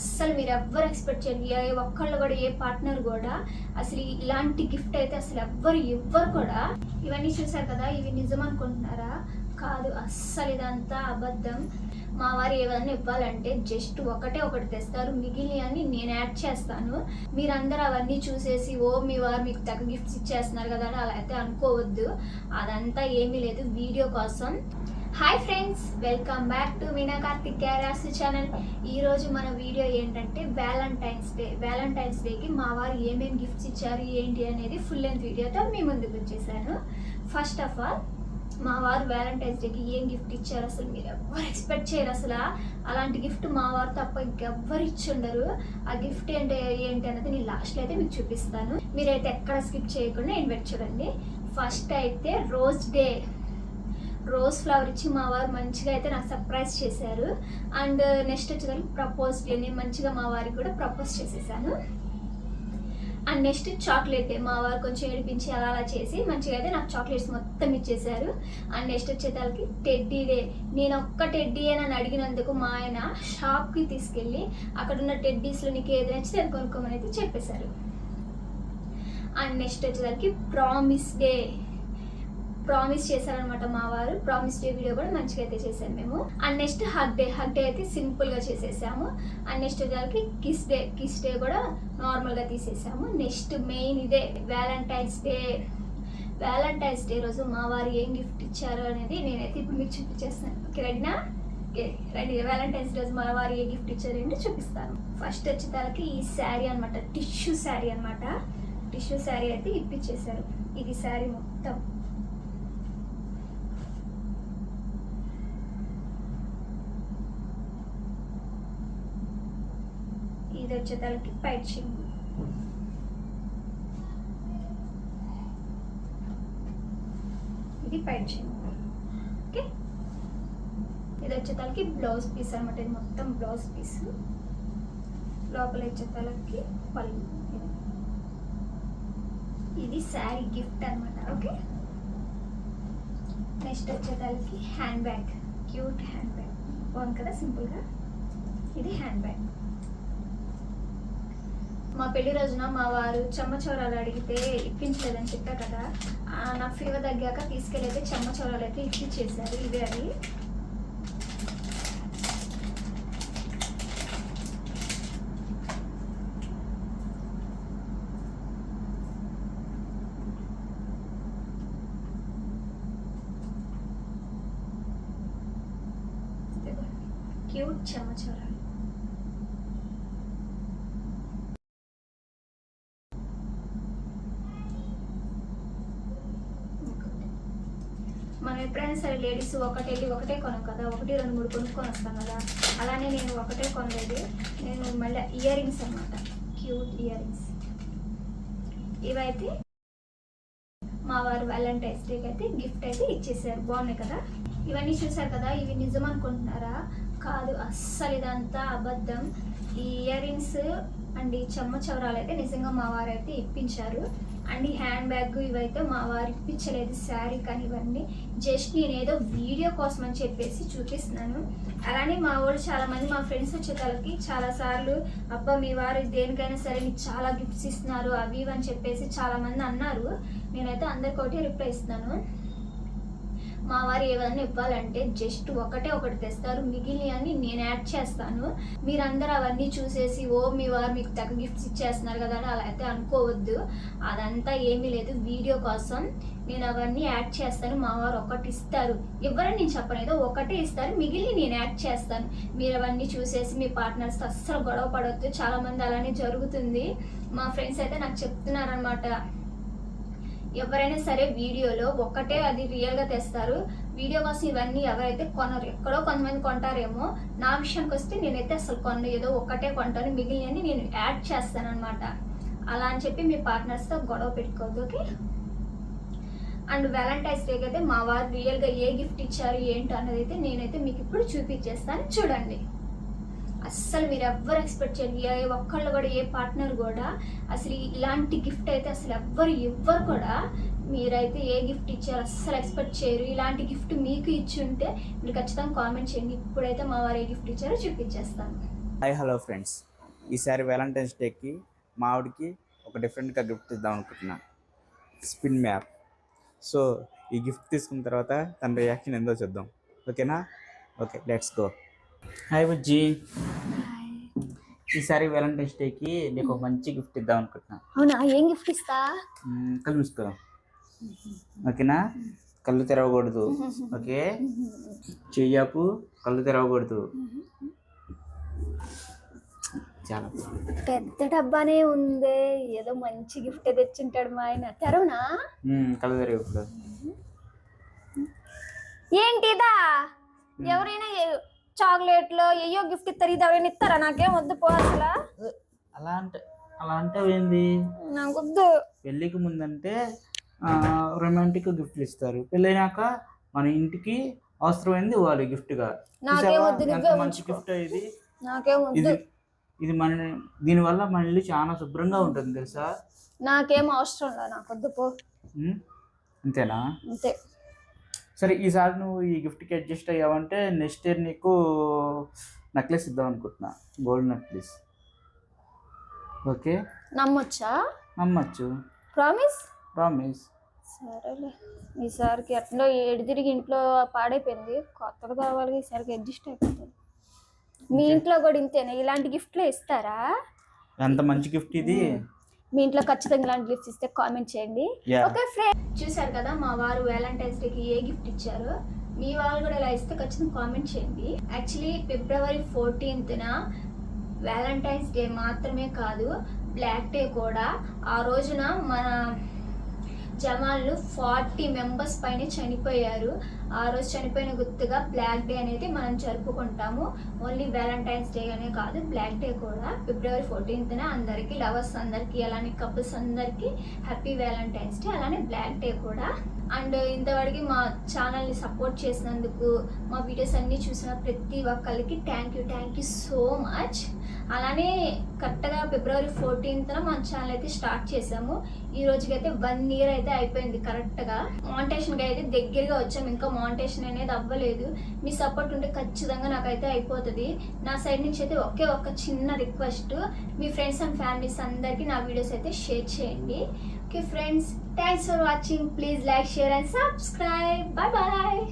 అస్సలు మీరు ఎవ్వరు ఎక్స్పెక్ట్ చేయండి ఏ ఒక్కళ్ళు కూడా ఏ పార్ట్నర్ కూడా అసలు ఇలాంటి గిఫ్ట్ అయితే అసలు ఎవ్వరు ఇవ్వరు కూడా. ఇవన్నీ చూసారు కదా ఇవి నిజం అనుకుంటున్నారా? కాదు అస్సలు ఇదంతా అబద్ధం. మా వారు ఏమైనా ఇవ్వాలంటే జస్ట్ ఒకటే ఒకటి తెస్తారు. మిగిలి అని నేను యాడ్ చేస్తాను. మీరందరూ అవన్నీ చూసేసి ఓ మీ వారు మీకు తగ్గ గిఫ్ట్స్ ఇచ్చేస్తున్నారు కదా అని అలా అయితే అనుకోవద్దు. అదంతా ఏమీ లేదు. వీడియో కోసం hi friends welcome back to Meena Karthik క్యారాస్ channel ఈరోజు మన వీడియో ఏంటంటే వ్యాలంటైన్స్ డే వ్యాలంటైన్స్ డేకి మా వారు ఏమేమి గిఫ్ట్స్ ఇచ్చారు ఏంటి అనేది ఫుల్ లెంత్ వీడియోతో మీ ముందుకు వచ్చేసాను. ఫస్ట్ ఆఫ్ ఆల్ మా వారు వ్యాలంటైన్స్ డేకి ఏం గిఫ్ట్ ఇచ్చారు అసలు మీరు ఎవరు ఎక్స్పెక్ట్ చేయరు అసలు. అలాంటి గిఫ్ట్ మా వారు తప్ప ఇంకెవ్వరు ఇచ్చుండరు. ఆ గిఫ్ట్ ఏంటి ఏంటి అనేది నేను లాస్ట్లో అయితే మీకు చూపిస్తాను. మీరైతే ఎక్కడ స్కిప్ చేయకుండా ఇన్వెట్ చూడండి. ఫస్ట్ అయితే రోజ్ డే రోజ్ ఫ్లవర్ ఇచ్చి మా వారు మంచిగా అయితే నాకు సర్ప్రైజ్ చేశారు. అండ్ నెక్స్ట్ uh, వచ్చేసరికి ప్రపోజ్ డే నేను మంచిగా మా వారికి కూడా ప్రపోజ్ చేసేసాను. అండ్ నెక్స్ట్ చాక్లెట్ డే మా వారు కొంచెం ఏడిపించి అలా అలా చేసి మంచిగా అయితే నాకు చాక్లెట్స్ మొత్తం ఇచ్చేసారు అండ్ నెక్స్ట్ వచ్చేసరికి టెడ్డీ డే. నేను ఒక్క టెడ్డీ అని అడిగినందుకు మా ఆయన షాప్కి తీసుకెళ్ళి అక్కడ ఉన్న టెడ్డీస్లో నీకు ఏది నచ్చితే అది కొనుక్కోమని అయితే చెప్పేశారు. అండ్ నెక్స్ట్ వచ్చేసరికి ప్రామిస్ డే ప్రామిస్ చేశారనమాట మా వారు. ప్రామిస్ డే వీడియో కూడా మంచిగా అయితే చేశాను మేము. And next hug day hug day అయితే సింపుల్గా చేసేసాము. అండ్ నెక్స్ట్ వచ్చేసరికి కిస్ డే కిస్ డే కూడా నార్మల్గా తీసేసాము. నెక్స్ట్ మెయిన్ ఇదే వ్యాలంటైన్స్ డే. వ్యాలంటైన్స్ డే రోజు మా వారు ఏం గిఫ్ట్ ఇచ్చారు అనేది నేనైతే ఇప్పుడు మీకు చూపించేస్తాను. ఓకే రెడీనా? Okay ready. వ్యాలంటైన్స్ రోజు మా వారు ఏ గిఫ్ట్ ఇచ్చారు ఏంటి చూపిస్తాను. ఫస్ట్ వచ్చేసరికి ఈ శారీ అనమాట టిష్యూ శారీ అనమాట టిష్యూ శారీ అయితే ఇప్పించేశారు. ఇది శారీ మొత్తం. ఇది వచ్చేసరికి ఇది పైట్ ఓకే? ఇది వచ్చేసరికి బ్లౌజ్ పీస్ అనమాట ఇది మొత్తం బ్లౌజ్ పీస్. లోపల వచ్చేసరికి పళ్ళు. ఇది. ఇది శారీ గిఫ్ట్ అనమాట ఓకే? నెక్స్ట్ వచ్చేదానికి హ్యాండ్ బ్యాగ్. Cute handbag. బాగుంది కదా? సింపుల్గా. ఇది హ్యాండ్ బ్యాగ్. మా పెళ్ళి రోజున మా వారు చెమ్మచోరాలు అడిగితే ఇప్పించలేదని చెప్పా కదా నాకు ఫీవర్ తగ్గాక తీసుకెళ్ళైతే చెమ్మచోరాలు అయితే ఇప్పించేశారు ఇవే అవి క్యూట్ చెమ్మచోరాలు. మనం ఎప్పుడైనా సరే లేడీస్ ఒకటి వెళ్ళి ఒకటే కొనం కదా ఒకటి రెండు మూడు కొనుక్కొని వస్తాం కదా. అలానే నేను ఒకటే కొనలేదు. నేను మళ్ళీ ఇయర్ రింగ్స్ అనమాట క్యూట్ ఇయర్ రింగ్స్ ఇవైతే మా వారు వ్యాలంటైన్స్ డేకి అయితే గిఫ్ట్ అయితే ఇచ్చేసారు. బాగున్నాయి కదా? ఇవన్నీ చూసారు కదా? ఇవి నిజం అనుకుంటున్నారా? కాదు అస్సలు ఇదంతా అబద్ధం. ఈ ఇయర్ రింగ్స్ అండ్ ఈ చెమ్మ చవరాలు అయితే నిజంగా మా వారు అయితే ఇప్పించారు. అండ్ ఈ హ్యాండ్ బ్యాగ్ ఇవైతే మా వారికి ఇప్పించలేదు శారీ కానీ ఇవన్నీ జస్ట్ నేను ఏదో వీడియో కోసం అని చెప్పేసి చూపిస్తున్నాను. అలానే మా వాళ్ళు చాలామంది మా ఫ్రెండ్స్ వచ్చేతలకి చాలా సార్లు అబ్బా మీ వారు దేనికైనా సరే మీకు చాలా గిఫ్ట్స్ ఇస్తున్నారు అవి ఇవి అని చెప్పేసి చాలామంది అన్నారు. నేనైతే అందరికి రిప్లై ఇస్తున్నాను. మా వారు ఏమైనా ఇవ్వాలంటే జస్ట్ ఒకటే ఒకటి తెస్తారు. మిగిలిన అని నేను యాడ్ చేస్తాను. మీరందరూ అవన్నీ చూసేసి ఓ మీ వారు మీకు తగ్గ గిఫ్ట్స్ ఇచ్చేస్తున్నారు కదా అని అలా అయితే అనుకోవద్దు. అదంతా ఏమీ లేదు. వీడియో కోసం నేను అవన్నీ యాడ్ చేస్తాను. మా వారు ఒకటి ఇస్తారు. ఎవరని నేను చెప్పను. ఏదో ఒకటే ఇస్తారు. మిగిలిన నేను యాడ్ చేస్తాను. మీరు అవన్నీ చూసేసి మీ పార్ట్నర్స్ అస్సలు గొడవ పడవద్దు చాలామంది అలానే జరుగుతుంది. మా ఫ్రెండ్స్ అయితే నాకు చెప్తున్నారనమాట ఎవరైనా సరే వీడియోలో ఒక్కటే అది రియల్గా తెస్తారు. వీడియో కోసం ఇవన్నీ ఎవరైతే కొనరు ఎక్కడో కొంతమంది కొంటారేమో. నా విషయానికి వస్తే నేనైతే అసలు కొన్న. ఏదో ఒక్కటే కొంటాను. మిగిలినవి నేను యాడ్ చేస్తాను అలా అని చెప్పి మీ పార్ట్నర్స్తో గొడవ పెట్టుకోవద్దు ఓకే? అండ్ వ్యాలంటైన్స్ డేకి అయితే మా వారు రియల్గా ఏ గిఫ్ట్ ఇచ్చారు ఏంటో అన్నది అయితే నేనైతే మీకు ఇప్పుడు చూపించేస్తాను. చూడండి. అస్సలు మీరు ఎవ్వరు ఎక్స్పెక్ట్ చేయండి ఏ ఒక్కళ్ళు కూడా ఏ పార్ట్నర్ కూడా అసలు ఇలాంటి గిఫ్ట్ అయితే అసలు ఎవ్వరు ఇవ్వరు కూడా మీరైతే ఏ గిఫ్ట్ ఇచ్చారు అస్సలు ఎక్స్పెక్ట్ చేయరు. ఇలాంటి గిఫ్ట్ మీకు ఇచ్చి ఉంటే మీరు ఖచ్చితంగా కామెంట్ చేయండి. ఇప్పుడైతే మా వారు ఏ గిఫ్ట్ ఇచ్చారో చూపించేస్తాను. హాయ్ హలో ఫ్రెండ్స్ ఈసారి వ్యాలంటైన్స్ డేకి మా ఆవిడకి ఒక డిఫరెంట్గా గిఫ్ట్ ఇద్దాం అనుకుంటున్నాను స్పిన్ మ్యాప్ సో ఈ గిఫ్ట్ తీసుకున్న తర్వాత తన రియాక్షన్ ఎంతో చూద్దాం. ఓకేనా ఓకే లెట్స్ గో హాయ్ బుజ్జి. ఈసారి వ్యాలంటైన్స్ డేకి నీకు మంచి గిఫ్ట్ ఇద్దాం అనుకుంటున్నా. అవునా? ఏం గిఫ్ట్ ఇస్తా? కళ్ళు మూసుకో. ఓకేనా? కళ్ళు తెరవకూడదు. ఓకే? చెయ్యాపు కళ్ళు తెరవకూడదు. చాలా పెద్ద డబ్బానే ఉందే. ఏదో మంచి గిఫ్ట్ తెచ్చింటాడు మా ఆయన. తెరవునా? కళ్ళు తెరవకూడదు. ఏంటిదా? ఎవరైనా చాక్లెట్లు ఏయో గిఫ్ట్ ఇస్తారు ఇది ఎవరైనా ఇస్తారా నాకేం వద్దు పో అసలు. అలా అంటే అలా అంటే ఏంది? నాకు వద్దు. పెళ్ళికి ముందంటే రొమాంటిక్ గిఫ్ట్లు ఇస్తారు. పెళ్ళైనాక మన ఇంటికి అవసరమైంది? వద్దు, ఎంత నువ్వే మంచి. గిఫ్ట్ ఇది? నాకేం ఇది ఇది మన దీనివల్ల మన ఇల్లు చాలా శుభ్రంగా ఉంటుంది తెలుసా? నాకేం అవసరం లేదు నాకు వద్దు పో? అంతేనా? అంతే. సరే ఈసారి నువ్వు ఈ గిఫ్ట్కి అడ్జస్ట్ అయ్యావంటే నెక్స్ట్ ఇయర్ నీకు నెక్లెస్ ఇద్దాం అనుకుంటున్నా. Gold necklace. ఓకే? నమ్మొచ్చా? నమ్మచ్చు. ప్రామిస్? ప్రామిస్. సరేలే. ఈసారికి ఎట్లా ఏడు తిరిగి ఇంట్లో పాడైపోయింది. కొత్తగా కావాలి ఈసారికి అడ్జస్ట్ అయిపోతుంది. మీ ఇంట్లో కూడా ఇంతేనా? ఇలాంటి గిఫ్ట్లు ఇస్తారా? ఎంత మంచి గిఫ్ట్ ఇది? మీ ఇంట్లో ఖచ్చితంగా ఇలాంటి గిఫ్ట్స్ ఇస్తే కామెంట్ చేయండి. Yeah. ఓకే ఫ్రెండ్ చూసారు కదా మా వారు వ్యాలంటైన్స్ డేకి ఏ గిఫ్ట్ ఇచ్చారు? మీ వాళ్ళు కూడా ఇలా ఇస్తే ఖచ్చితంగా కామెంట్ చేయండి. యాక్చువల్లీ ఫిబ్రవరి ఫోర్టీన్త్న వ్యాలంటైన్స్ డే మాత్రమే కాదు బ్లాక్ డే కూడా. ఆ రోజున మన జమాన్లు ఫార్టీ మెంబర్స్ పైన చనిపోయారు. ఆ రోజు చనిపోయిన గుర్తుగా బ్లాక్ డే అనేది మనం జరుపుకుంటాము. ఓన్లీ వ్యాలంటైన్స్ డే అనే కాదు బ్లాక్ డే కూడా. ఫిబ్రవరి ఫోర్టీన్త్న అందరికీ లవర్స్ అందరికీ అలానే కపుల్స్ అందరికీ హ్యాపీ వ్యాలంటైన్స్ డే అలానే బ్లాక్ డే కూడా. అండ్ ఇంతవరకు మా ఛానల్ని సపోర్ట్ చేసినందుకు మా వీడియోస్ అన్నీ చూసిన ప్రతి ఒక్కరికి thank you thank you so much అలానే కరెక్ట్గా ఫిబ్రవరి ఫోర్టీన్త్న మా ఛానల్ అయితే స్టార్ట్ చేసాము ఈ రోజుకి అయితే వన్ ఇయర్ అయితే అయిపోయింది కరెక్ట్గా. మానిటేషన్కి అయితే దగ్గరగా వచ్చాము. ఇంకా మానిటేషన్ అనేది అవ్వలేదు. మీ సపోర్ట్ ఉంటే ఖచ్చితంగా నాకైతే అయిపోతుంది. నా సైడ్ నుంచి అయితే ఒకే ఒక్క చిన్న రిక్వెస్ట్. మీ ఫ్రెండ్స్ అండ్ ఫ్యామిలీస్ అందరికీ నా వీడియోస్ అయితే షేర్ చేయండి. Okay friends thanks for watching. Please like share and subscribe. Bye bye.